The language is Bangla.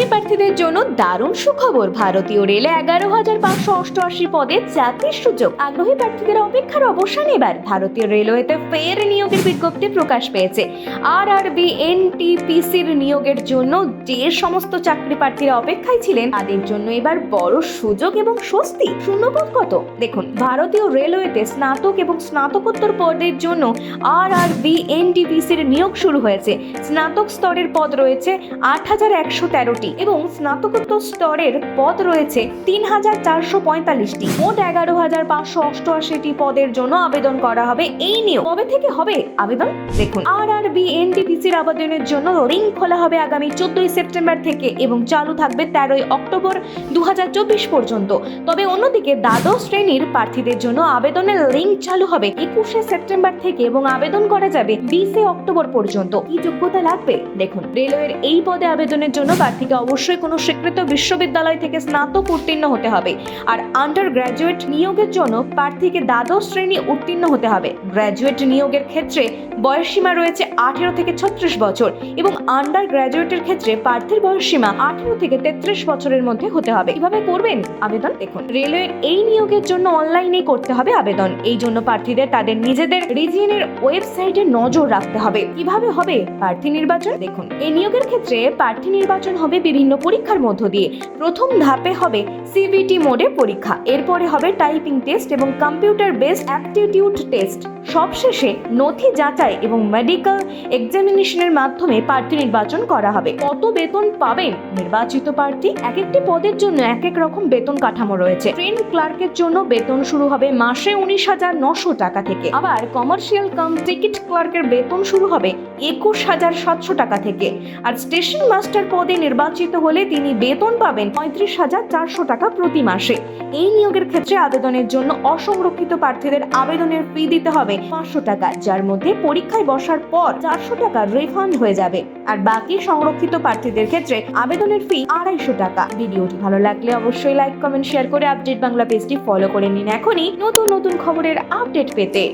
চাকরি প্রার্থীদের জন্য দারুণ সুখবর। ভারতীয় রেলে এগারো হাজার পাঁচশো অষ্টআশি পদে চাকরির সুযোগ। আগ্রহী প্রার্থীদের অপেক্ষার অবসান এবার। ভারতীয় রেলওয়েতে ফের নিয়োগের বিজ্ঞপ্তি প্রকাশ পেয়েছে। আর আর বি এনটিপিসির নিয়োগের জন্য যে সমস্ত চাকরি প্রার্থীরা অপেক্ষায় ছিলেন, তাদের জন্য এবার বড় সুযোগ এবং স্বস্তি। শূন্যপদ কত? দেখুন, ভারতীয় রেলওয়েতে স্নাতক এবং স্নাতকোত্তর পদের জন্য আর আর বি এনটিপিসির নিয়োগ শুরু হয়েছে। স্নাতক স্তরের পদ রয়েছে আট হাজার একশো তেরোটি। এবং স্নাতকোত্তর স্তরের পদ রয়েছে তিন হাজার চারশো পঁয়তাল্লিশটি। মোট এগারো হাজার পাঁচশো অষ্টআশিটি পদের জন্য আবেদন করা হবে। এই নিয়োগ কবে থেকে হবে? আবেদন দেখুন। আর আর বি এনটিপিসির আবেদনের জন্য লিঙ্ক খোলা হবে আগামী চোদ্দই সেপ্টেম্বর থেকে এবং চালু থাকবে তেরোই অক্টোবর দুহাজার চব্বিশ পর্যন্ত। তবে অন্যদিকে দ্বাদশ শ্রেণির প্রার্থীদের জন্য আবেদনের লিঙ্ক চালু হবে একুশে সেপ্টেম্বর থেকে এবং আবেদন করা যাবে বিশে অক্টোবর পর্যন্ত। কি যোগ্যতা লাগবে? দেখুন। রেলওয়ের এই পদে আবেদনের জন্য প্রার্থীকে অবশ্যই কোনো স্বীকৃত বিশ্ববিদ্যালয় থেকে স্নাতক উত্তীর্ণ হতে হবে। আর আন্ডার গ্র্যাজুয়েট নিয়োগের জন্য প্রার্থীকে দ্বাদশ শ্রেণি উত্তীর্ণ হতে হবে। গ্র্যাজুয়েট নিয়োগের ক্ষেত্রে বয়সসীমা রয়েছে আঠেরো থেকে ছত্রিশ বছর এবং আন্ডার গ্র্যাজুয়েটের ক্ষেত্রে প্রার্থীর বয়সসীমা আঠেরো থেকে তেত্রিশ বছরের মধ্যে হতে হবে। কীভাবে করবেন? আবেদন দেখুন। রেলওয়ের এই নিয়োগের জন্য অনলাইনে করতে হবে আবেদন। এই জন্য প্রার্থীদের তাদের নিজেদের রিজিয়নের ওয়েবসাইটে নজর রাখতে হবে। কীভাবে হবে? প্রার্থী নির্বাচন দেখুন। এই নিয়োগের ক্ষেত্রে প্রার্থী নির্বাচন হবে বিভিন্ন পরীক্ষার মধ্য দিয়ে প্রথম ধাপে হবে সিবিটি মোডে পরীক্ষা। এরপরে হবে টাইপিং টেস্ট এবং কম্পিউটার বেসড অ্যাপটিটিউড টেস্ট সবশেষে নথি যাচাই এবং মেডিকেল এক্সামিনেশনের মাধ্যমে প্রার্থী নির্বাচন করা হবে। কত বেতন পাবেন? নির্বাচিত প্রার্থী এক একটি পদের জন্য এক এক রকম বেতন কাঠামো রয়েছে। ট্রেন ক্লার্কের জন্য বেতন শুরু হবে মাসে উনিশ হাজার নশো টাকা থেকে। আবার কমার্শিয়াল কাম টিকিট ক্লার্কের বেতন শুরু হবে একুশ হাজার সাতশো টাকা থেকে। আর স্টেশন মাস্টার পদে নির্বাচিত হলে তিনি বেতন পাবেন পঁয়ত্রিশ হাজার চারশো টাকা প্রতি মাসে। এই নিয়োগের ক্ষেত্রে আবেদনের জন্য অসংরক্ষিত প্রার্থীদের আবেদনের ফি দিতে হবে পাঁচশো টাকা, যার মধ্যে পরীক্ষায় বসার পর চারশো টাকা রিফান্ড হয়ে যাবে। আর বাকি সংরক্ষিত প্রার্থীদের ক্ষেত্রে আবেদনের ফি আড়াইশো টাকা। ভিডিওটি ভালো লাগলে অবশ্যই লাইক কমেন্ট শেয়ার করে আপডেট বাংলা পেজটি ফলো করে নিন এখনই নতুন নতুন খবরের আপডেট পেতে।